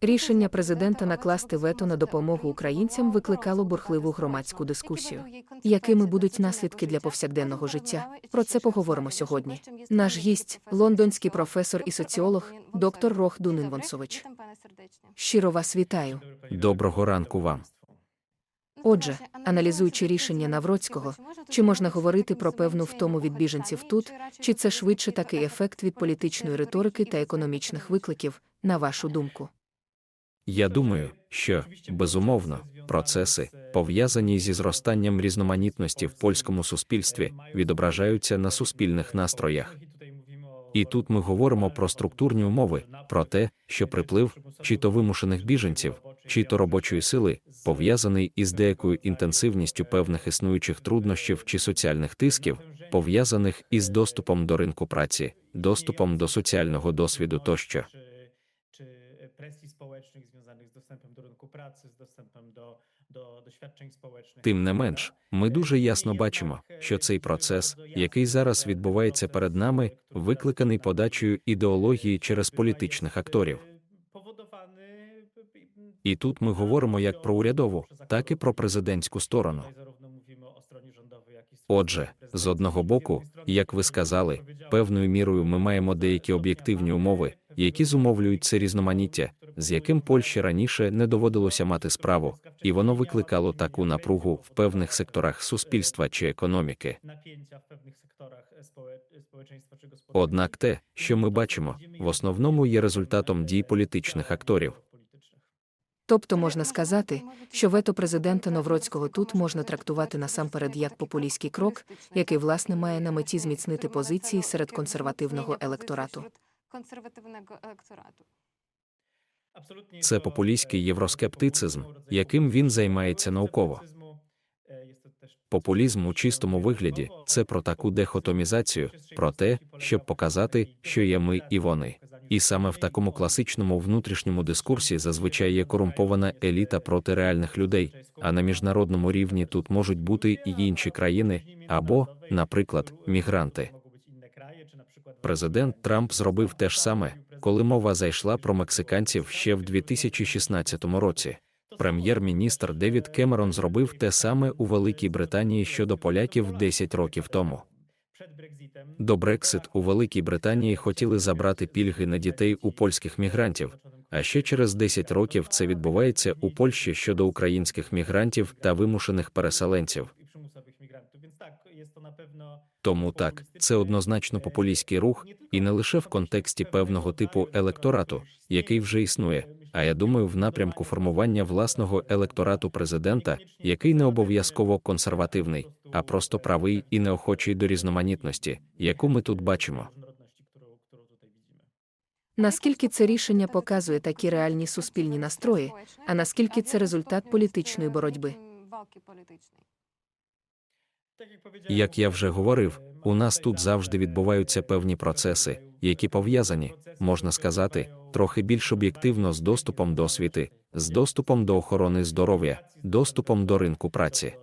Рішення президента накласти вето на допомогу українцям викликало бурхливу громадську дискусію. Якими будуть наслідки для повсякденного життя? Про це поговоримо сьогодні. Наш гість лондонський професор і соціолог, доктор Рох Дунинвонсович. Щиро вас вітаю. Доброго ранку вам. Отже, аналізуючи рішення Навроцького, чи можна говорити про певну втому від біженців тут, чи це швидше такий ефект від політичної риторики та економічних викликів, на вашу думку? Я думаю, що безумовно процеси, пов'язані зі зростанням різноманітності в польському суспільстві, відображаються на суспільних настроях. І тут ми говоримо про структурні умови, про те, що приплив чи то вимушених біженців, чи то робочої сили, пов'язаний із деякою інтенсивністю певних існуючих труднощів чи соціальних тисків, пов'язаних із доступом до ринку праці, доступом до соціального досвіду тощо. Dostępem do rynku pracy, z dostępem do, do doświadczeń społecznych. Тим не менш, ми дуже ясно бачимо, що цей процес, який зараз відбувається перед нами, викликаний подачею ідеології через політичних акторів. І тут ми говоримо як про урядову, так і про президентську сторону. Отже, з одного боку, як ви сказали, певною мірою ми маємо деякі об'єктивні умови, які зумовлюють це різноманіття, з яким Польщі раніше не доводилося мати справу, і воно викликало таку напругу в певних секторах суспільства чи економіки. Однак те, що ми бачимо, в основному є результатом дій політичних акторів. Тобто можна сказати, що вето президента Новроцького тут можна трактувати насамперед як популістський крок, який власне має на меті зміцнити позиції серед консервативного електорату. Консервативного електорату. Це популістський євроскептицизм, яким він займається науково. Популізм у чистому вигляді це про таку дехотомізацію, про те, щоб показати, що є ми і вони. І саме в такому класичному внутрішньому дискурсі зазвичай є корумпована еліта проти реальних людей, а на міжнародному рівні тут можуть бути і інші країни, або, наприклад, мігранти. Президент Трамп зробив те ж саме, коли мова зайшла про мексиканців ще в 2016 році. Прем'єр-міністр Девід Кемерон зробив те саме у Великій Британії щодо поляків 10 років тому. До Брексит у Великій Британії хотіли забрати пільги на дітей у польських мігрантів. А ще через 10 років це відбувається у Польщі щодо українських мігрантів та вимушених переселенців. Тому так, це однозначно популістський рух, і не лише в контексті певного типу електорату, який вже існує, а я думаю, в напрямку формування власного електорату президента, який не обов'язково консервативний, а просто правий і неохочий до різноманітності, яку ми тут бачимо. Наскільки це рішення показує такі реальні суспільні настрої, а наскільки це результат політичної боротьби? Як я вже говорив, у нас тут завжди відбуваються певні процеси, які пов'язані, можна сказати, трохи більш об'єктивно з доступом до освіти, з доступом до охорони здоров'я, доступом до ринку праці.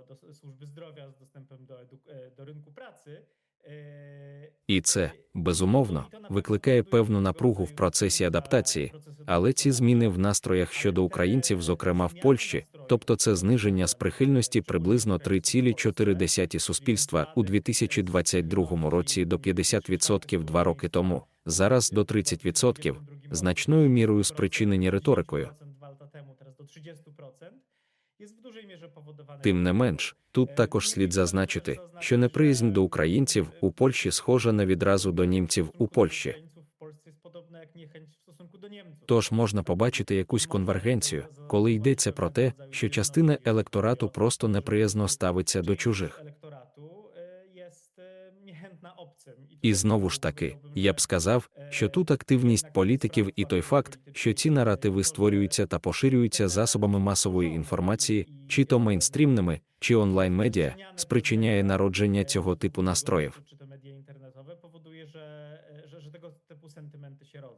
І це, безумовно, викликає певну напругу в процесі адаптації, але ці зміни в настроях щодо українців, зокрема в Польщі, тобто це зниження з прихильності приблизно 3,4 суспільства у 2022 році до 50% два роки тому, зараз до 30%, значною мірою спричинені риторикою. 20% dwa lata temu, teraz do 30%, jest w dużej mierze powodowane Тим не менш, тут також слід зазначити, що неприязнь до українців у Польщі схожа на відразу до німців у Польщі. Тож можна побачити якусь конвергенцію, коли йдеться про те, що частина електорату просто неприязно ставиться до чужих. І знову ж таки, я б сказав, що тут активність політиків і той факт, що ці наративи створюються та поширюються засобами масової інформації, чи то мейнстрімними, чи онлайн-медіа, спричиняє народження цього типу настроїв.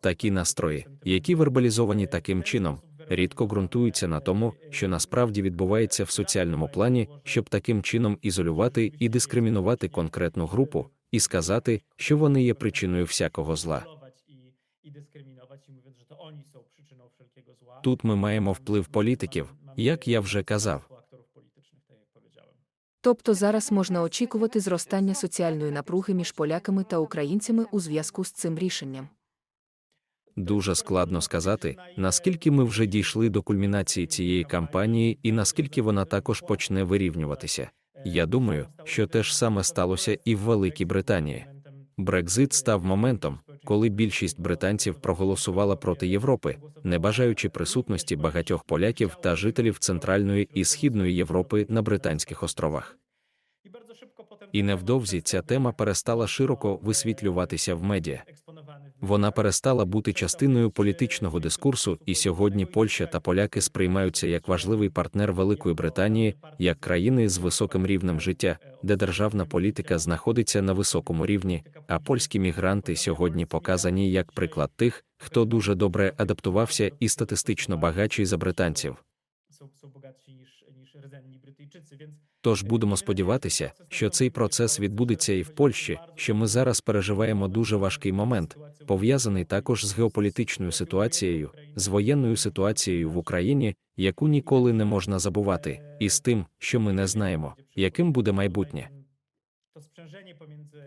Такі настрої, які вербалізовані таким чином, рідко ґрунтуються на тому, що насправді відбувається в соціальному плані, щоб таким чином ізолювати і дискримінувати конкретну групу, і сказати, що вони є причиною всякого зла. Тут ми маємо вплив політиків, як я вже казав. Тобто зараз можна очікувати зростання соціальної напруги між поляками та українцями у зв'язку з цим рішенням. Дуже складно сказати, наскільки ми вже дійшли до кульмінації цієї кампанії і наскільки вона також почне вирівнюватися. Я думаю, що те ж саме сталося і в Великій Британії. Брекзит став моментом, коли більшість британців проголосувала проти Європи, не бажаючи присутності багатьох поляків та жителів Центральної і Східної Європи на Британських островах. І невдовзі ця тема перестала широко висвітлюватися в медіа. Вона перестала бути частиною політичного дискурсу, і сьогодні Польща та поляки сприймаються як важливий партнер Великої Британії, як країни з високим рівнем життя, де державна політика знаходиться на високому рівні, а польські мігранти сьогодні показані як приклад тих, хто дуже добре адаптувався і статистично багатший за британців. Тож будемо сподіватися, що цей процес відбудеться і в Польщі, що ми зараз переживаємо дуже важкий момент, пов'язаний також з геополітичною ситуацією, з воєнною ситуацією в Україні, яку ніколи не можна забувати, і з тим, що ми не знаємо, яким буде майбутнє.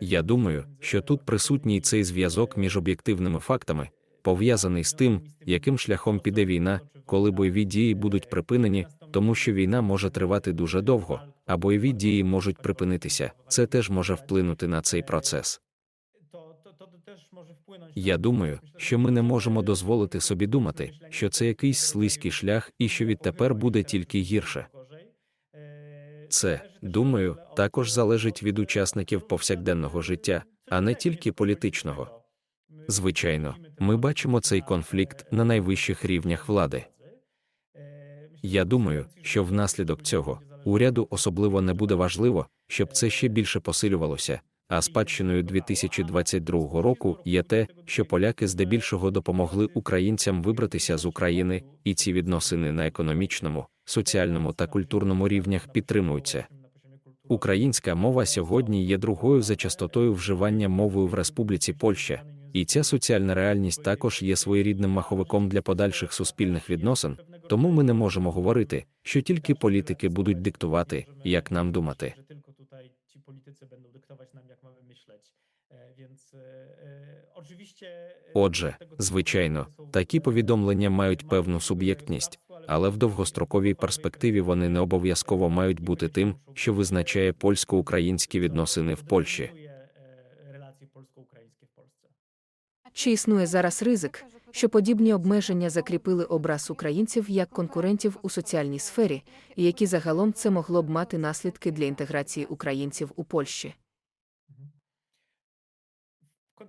Я думаю, що тут присутній цей зв'язок між об'єктивними фактами, пов'язаний з тим, яким шляхом піде війна, коли бойові дії будуть припинені, тому що війна може тривати дуже довго, а бойові дії можуть припинитися. Це теж може вплинути на цей процес. Я думаю, що ми не можемо дозволити собі думати, що це якийсь слизький шлях і що відтепер буде тільки гірше. Це, думаю, також залежить від учасників повсякденного життя, а не тільки політичного. Звичайно, ми бачимо цей конфлікт на найвищих рівнях влади. Я думаю, що внаслідок цього уряду особливо не буде важливо, щоб це ще більше посилювалося. А спадщиною 2022 року є те, що поляки здебільшого допомогли українцям вибратися з України, і ці відносини на економічному, соціальному та культурному рівнях підтримуються. Українська мова сьогодні є другою за частотою вживання мовою в Республіці Польща, і ця соціальна реальність також є своєрідним маховиком для подальших суспільних відносин, тому ми не можемо говорити, що тільки політики будуть диктувати, як нам думати. Że tylko tutaj ci politycy będą dyktować nam, jak mamy myśleć. Więc oczywiście. Отже, звичайно, такі повідомлення мають певну суб'єктність, але в довгостроковій перспективі вони не обов'язково мають бути тим, що визначає польсько-українські відносини в Польщі. Чи існує зараз ризик, що подібні обмеження закріпили образ українців як конкурентів у соціальній сфері, і які загалом це могло б мати наслідки для інтеграції українців у Польщі?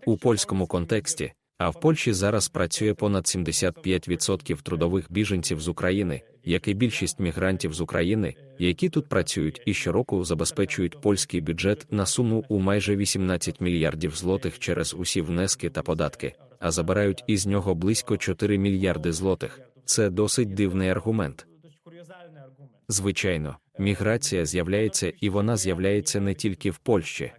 У польському контексті, а в Польщі зараз працює понад 75% трудових біженців з України, як і більшість мігрантів з України, які тут працюють і щороку забезпечують польський бюджет на суму у майже 18 мільярдів злотих через усі внески та податки, а забирають із нього близько 4 мільярди злотих. Це досить дивний аргумент. Звичайно, міграція з'являється і вона з'являється не тільки в Польщі.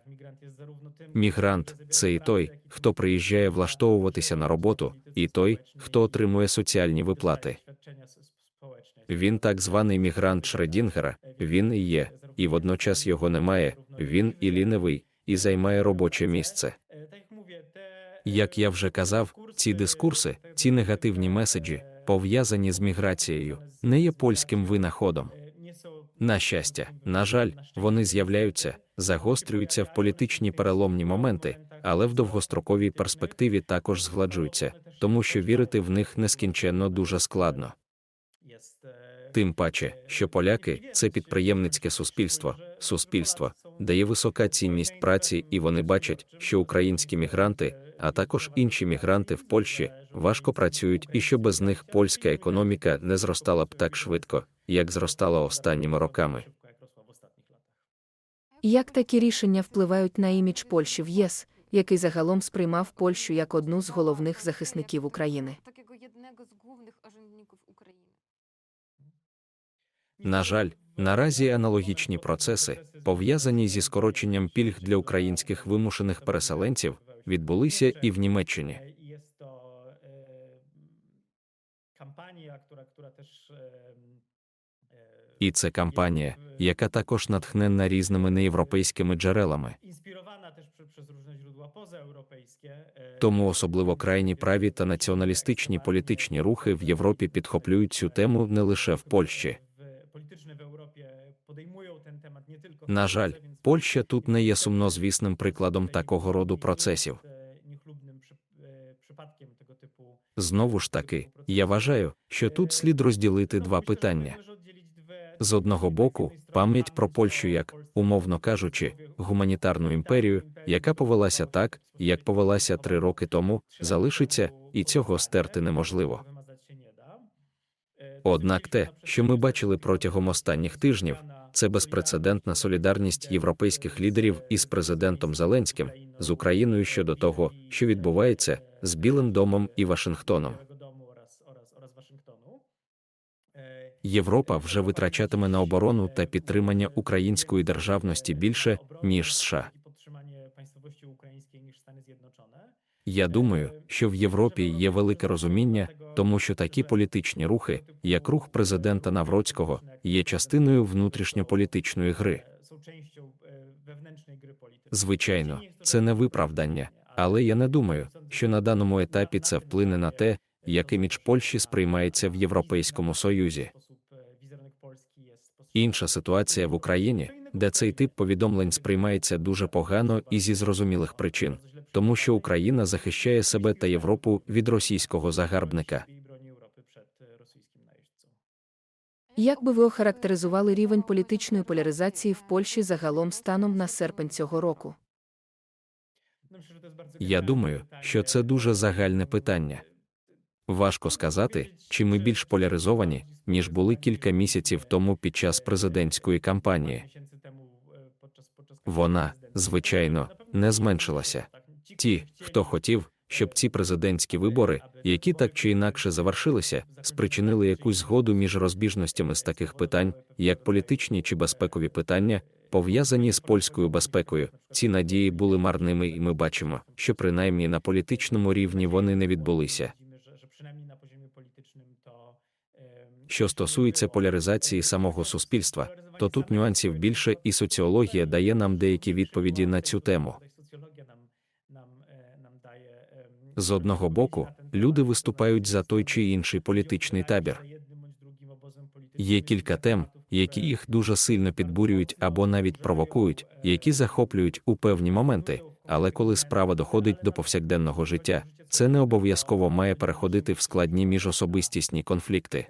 Мігрант це і той, хто приїжджає влаштовуватися на роботу, і той, хто отримує соціальні виплати. Він так званий мігрант Шредінгера, він і є, і водночас його немає, він і лінивий, і займає робоче місце. Як я вже казав, ці дискурси, ці негативні меседжі, пов'язані з міграцією, не є польським винаходом. На щастя, на жаль, вони з'являються, загострюються в політичні переломні моменти, але в довгостроковій перспективі також згладжуються, тому що вірити в них нескінченно дуже складно. Тим паче, що поляки це підприємницьке суспільство, суспільство, де є висока цінність праці, і вони бачать, що українські мігранти, а також інші мігранти в Польщі, важко працюють і що без них польська економіка не зростала б так швидко, як зростала останніми роками. Як такі рішення впливають на імідж Польщі в ЄС, який загалом сприймав Польщу як одну з головних захисників України? На жаль, наразі аналогічні процеси, пов'язані зі скороченням пільг для українських вимушених переселенців, відбулися і в Німеччині. І це кампанія, яка також натхненна різними неєвропейськими джерелами. Тому особливо крайні праві та націоналістичні політичні рухи в Європі підхоплюють цю тему не лише в Польщі. в- політичне в Європі подіймують ten temat не тільки в На жаль, Польща тут не є сумнозвісним прикладом такого роду процесів. Знову ж таки, я вважаю, що тут слід розділити два питання. З одного боку, пам'ять про Польщу як, умовно кажучи, гуманітарну імперію, яка повелася так, як повелася три роки тому, залишиться, і цього стерти неможливо. Однак те, що ми бачили протягом останніх тижнів, це безпрецедентна солідарність європейських лідерів із президентом Зеленським з Україною щодо того, що відбувається з Білим домом і Вашингтоном. Європа вже витрачатиме на оборону та підтримання української державності більше, ніж США. Я думаю, що в Європі є велике розуміння, тому що такі політичні рухи, як рух президента Навроцького, є частиною внутрішньополітичної гри. Звичайно, це не виправдання, але я не думаю, що на даному етапі це вплине на те, як імідж Польщі сприймається в Європейському Союзі. Інша ситуація в Україні, де цей тип повідомлень сприймається дуже погано і зі зрозумілих причин, тому що Україна захищає себе та Європу від російського загарбника. Як би ви охарактеризували рівень політичної поляризації в Польщі загалом станом на серпень цього року? Я думаю, що це дуже загальне питання. Важко сказати, чи ми більш поляризовані, ніж були кілька місяців тому під час президентської кампанії. Вона, звичайно, не зменшилася. Ті, хто хотів, щоб ці президентські вибори, які так чи інакше завершилися, спричинили якусь згоду між розбіжностями з таких питань, як політичні чи безпекові питання, пов'язані з польською безпекою. Ці надії були марними, і ми бачимо, що принаймні на політичному рівні вони не відбулися. Що стосується поляризації самого суспільства, то тут нюансів більше, і соціологія дає нам деякі відповіді на цю тему. З одного боку, люди виступають за той чи інший політичний табір. Є кілька тем, які їх дуже сильно підбурюють або навіть провокують, які захоплюють у певні моменти. Але коли справа доходить до повсякденного життя, це не обов'язково має переходити в складні міжособистісні конфлікти.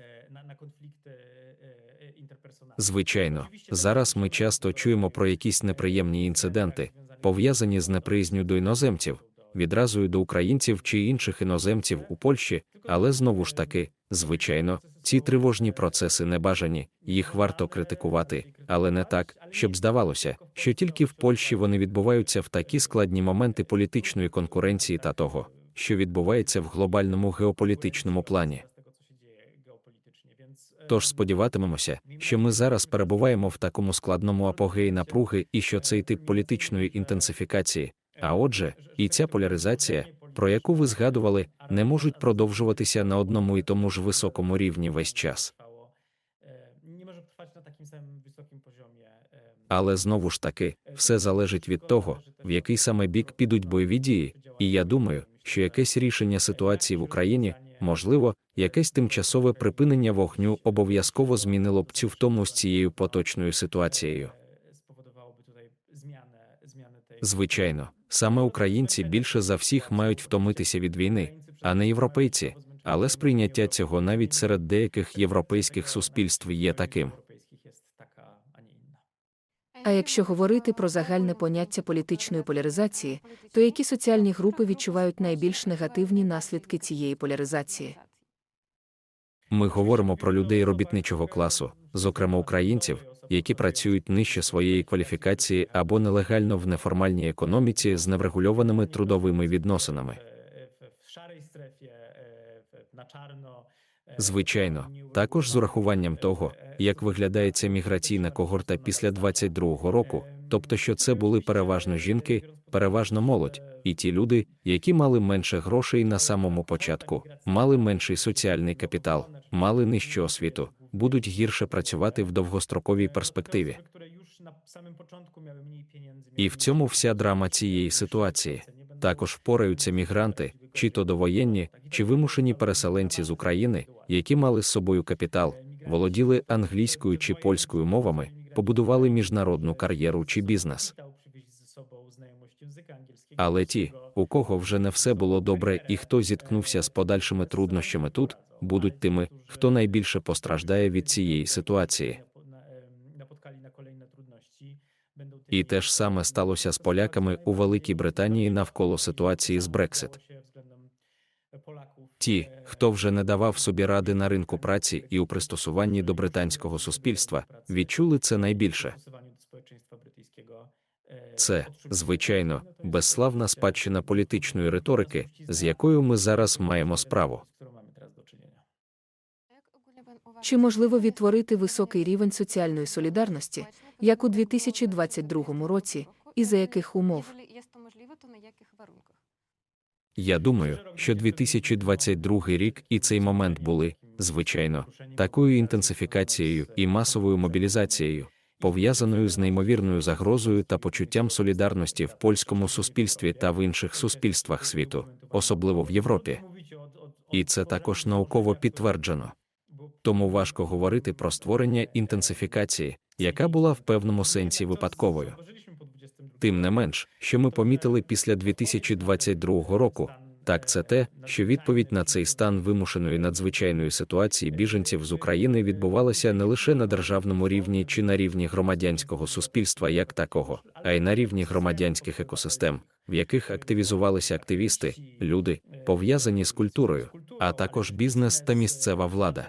Звичайно, зараз ми часто чуємо про якісь неприємні інциденти, пов'язані з неприязню до іноземців, відразу й до українців чи інших іноземців у Польщі, але знову ж таки, звичайно, ці тривожні процеси не бажані, їх варто критикувати, але не так, щоб здавалося, що тільки в Польщі вони відбуваються в такі складні моменти політичної конкуренції та того, що відбувається в глобальному геополітичному плані. Тож сподіватимемося, що ми зараз перебуваємо в такому складному апогеї напруги і що цей тип політичної інтенсифікації, а отже, і ця поляризація, про яку ви згадували, не можуть продовжуватися на одному і тому ж високому рівні весь час. Але знову ж таки, все залежить від того, в який саме бік підуть бойові дії, і я думаю, що якесь рішення ситуації в Україні, можливо, якесь тимчасове припинення вогню обов'язково змінило б цю втому з цією поточною ситуацією. Звичайно, саме українці більше за всіх мають втомитися від війни, а не європейці, але сприйняття цього навіть серед деяких європейських суспільств є таким. А якщо говорити про загальне поняття політичної поляризації, то які соціальні групи відчувають найбільш негативні наслідки цієї поляризації? Ми говоримо про людей робітничого класу, зокрема українців, які працюють нижче своєї кваліфікації або нелегально в неформальній економіці з неврегульованими трудовими відносинами. Звичайно, також з урахуванням того, як виглядає ця міграційна когорта після 22-го року, тобто що це були переважно жінки, переважно молодь, і ті люди, які мали менше грошей на самому початку, мали менший соціальний капітал, мали нижчу освіту, будуть гірше працювати в довгостроковій перспективі. І в цьому вся драма цієї ситуації. Також впораються мігранти, чи то довоєнні, чи вимушені переселенці з України, які мали з собою капітал, володіли англійською чи польською мовами, побудували міжнародну кар'єру чи бізнес. Але ті, у кого вже не все було добре і хто зіткнувся з подальшими труднощами тут, будуть тими, хто найбільше постраждає від цієї ситуації. І те ж саме сталося з поляками у Великій Британії навколо ситуації з Брексит. Ті, хто вже не давав собі ради на ринку праці і у пристосуванні до британського суспільства, відчули це найбільше. Це, звичайно, безславна спадщина політичної риторики, з якою ми зараз маємо справу. Чи можливо відтворити високий рівень соціальної солідарності, як у 2022 році, і за яких умов? Я думаю, що 2022 рік і цей момент були, звичайно, такою інтенсифікацією і масовою мобілізацією, пов'язаною з неймовірною загрозою та почуттям солідарності в польському суспільстві та в інших суспільствах світу, особливо в Європі. І це також науково підтверджено. Тому важко говорити про створення інтенсифікації, яка була в певному сенсі випадковою. Тим не менш, що ми помітили після 2022 року, так це те, що відповідь на цей стан вимушеної надзвичайної ситуації біженців з України відбувалася не лише на державному рівні чи на рівні громадянського суспільства як такого, а й на рівні громадянських екосистем, в яких активізувалися активісти, люди, пов'язані з культурою, а також бізнес та місцева влада.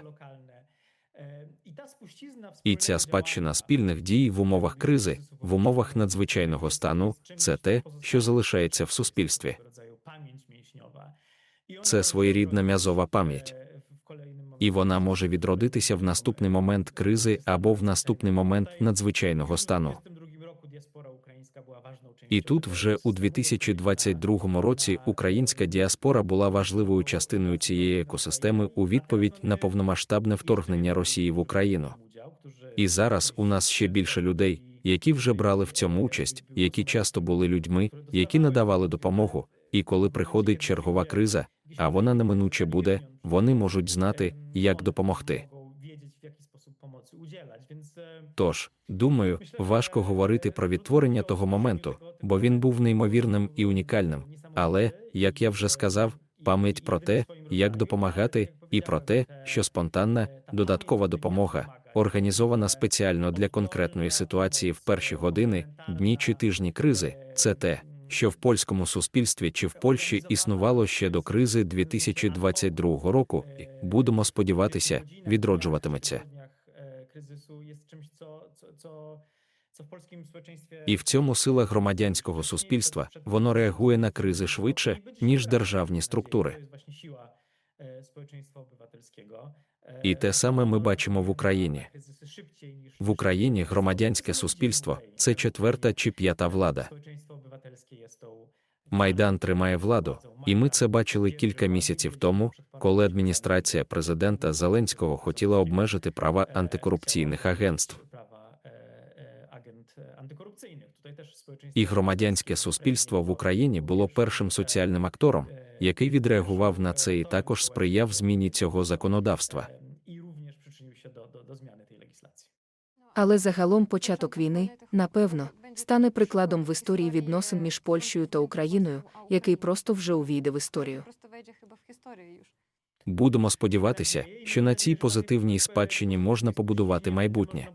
І ця спадщина спільних дій в умовах кризи, в умовах надзвичайного стану це те, що залишається в суспільстві. Це своєрідна м'язова пам'ять. І вона може відродитися в наступний момент кризи або в наступний момент надзвичайного стану. І тут вже у 2022 році українська діаспора була важливою частиною цієї екосистеми у відповідь на повномасштабне вторгнення Росії в Україну. І зараз у нас ще більше людей, які вже брали в цьому участь, які часто були людьми, які надавали допомогу. І коли приходить чергова криза, а вона неминуче буде, вони можуть знати, як допомогти. Тож, думаю, важко говорити про відтворення того моменту, бо він був неймовірним і унікальним. Але, як я вже сказав, пам'ять про те, як допомагати, і про те, що спонтанна, додаткова допомога, організована спеціально для конкретної ситуації в перші години, дні чи тижні кризи, це те, що в польському суспільстві чи в Польщі існувало ще до кризи 2022 року, і, будемо сподіватися, відроджуватиметься. І в цьому сила громадянського суспільства воно реагує на кризи швидше, ніж державні структури. І те саме ми бачимо в Україні. В Україні громадянське суспільство це четверта чи п'ята влада. Майдан тримає владу, і ми це бачили кілька місяців тому, коли адміністрація президента Зеленського хотіла обмежити права антикорупційних агентств. І громадянське суспільство в Україні було першим соціальним актором, який відреагував на це і також сприяв зміні цього законодавства. Але загалом початок війни, напевно, стане прикладом в історії відносин між Польщею та Україною, який просто вже увійде в історію. Будемо сподіватися, що на цій позитивній спадщині можна побудувати майбутнє.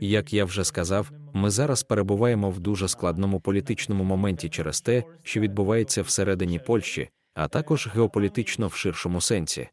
Як я вже сказав, ми зараз перебуваємо в дуже складному політичному моменті через те, що відбувається всередині Польщі, а також геополітично в ширшому сенсі.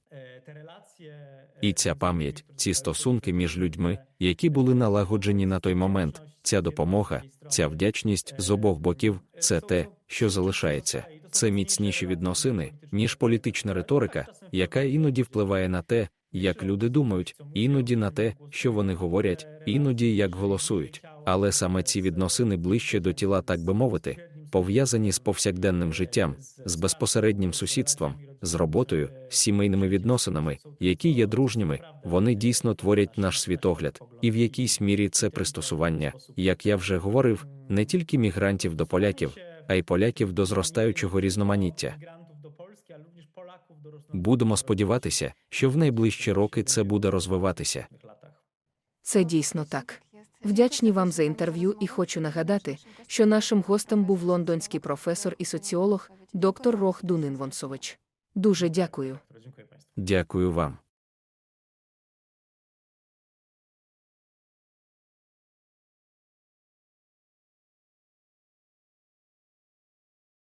І ця пам'ять, ці стосунки між людьми, які були налагоджені на той момент, ця допомога, ця вдячність з обох боків це те, що залишається. Це міцніші відносини, ніж політична риторика, яка іноді впливає на те, як люди думають, іноді на те, що вони говорять, іноді як голосують. Але саме ці відносини ближче до тіла, так би мовити, пов'язані з повсякденним життям, з безпосереднім сусідством, з роботою, з сімейними відносинами, які є дружніми, вони дійсно творять наш світогляд, і в якійсь мірі це пристосування, як я вже говорив, не тільки мігрантів до поляків, а й поляків до зростаючого різноманіття. Будемо сподіватися, що в найближчі роки це буде розвиватися. Це дійсно так. Вдячні вам за інтерв'ю і хочу нагадати, що нашим гостем був лондонський професор і соціолог, доктор Рох Дунинвонсович. Дуже дякую. Дякую вам.